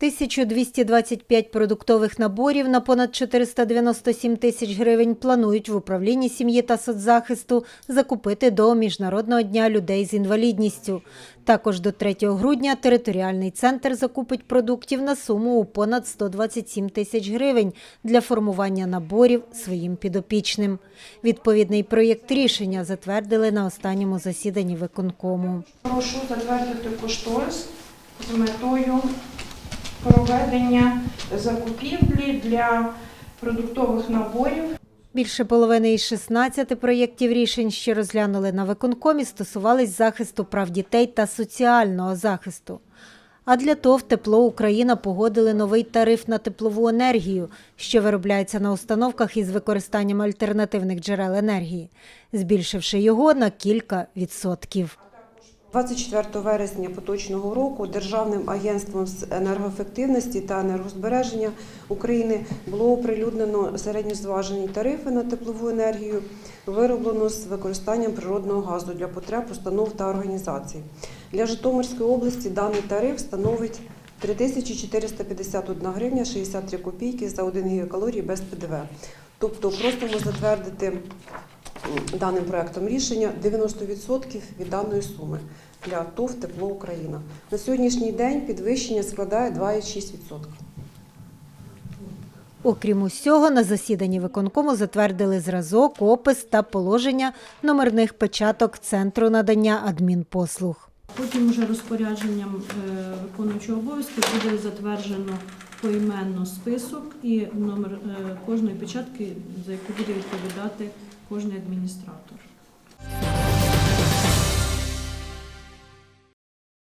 1225 продуктових наборів на понад 497 тисяч гривень планують в управлінні сім'ї та соцзахисту закупити до Міжнародного дня людей з інвалідністю. Також до 3 грудня територіальний центр закупить продуктів на суму у понад 127 тисяч гривень для формування наборів своїм підопічним. Відповідний проєкт рішення затвердили на останньому засіданні виконкому. Прошу затвердити кошторис з метою проведення закупівлі для продуктових наборів Більше половини із 16 проєктів рішень, що розглянули на виконкомі, стосувались захисту прав дітей та соціального захисту. А для ТОВ Тепло Україна погодили новий тариф на теплову енергію, що виробляється на установках із використанням альтернативних джерел енергії, збільшивши його на кілька відсотків. 24 вересня поточного року Державним агентством з енергоефективності та енергозбереження України було оприлюднено середньозважені тарифи на теплову енергію, вироблено з використанням природного газу для потреб установ та організацій. Для Житомирської області даний тариф становить 3451 гривня 63 копійки за 1 гігакалорій без ПДВ. Тобто просимо затвердити даним проектом рішення 90% від даної суми для ТОВ Тепло Україна. На сьогоднішній день підвищення складає 2,6%. Окрім усього, на засіданні виконкому затвердили зразок, опис та положення номерних печаток Центру надання адмінпослуг. Потім вже розпорядженням е, виконуючого обов'язки буде затверджено поіменно список і номер е, кожної печатки, за яку буде відповідати кожний адміністратор.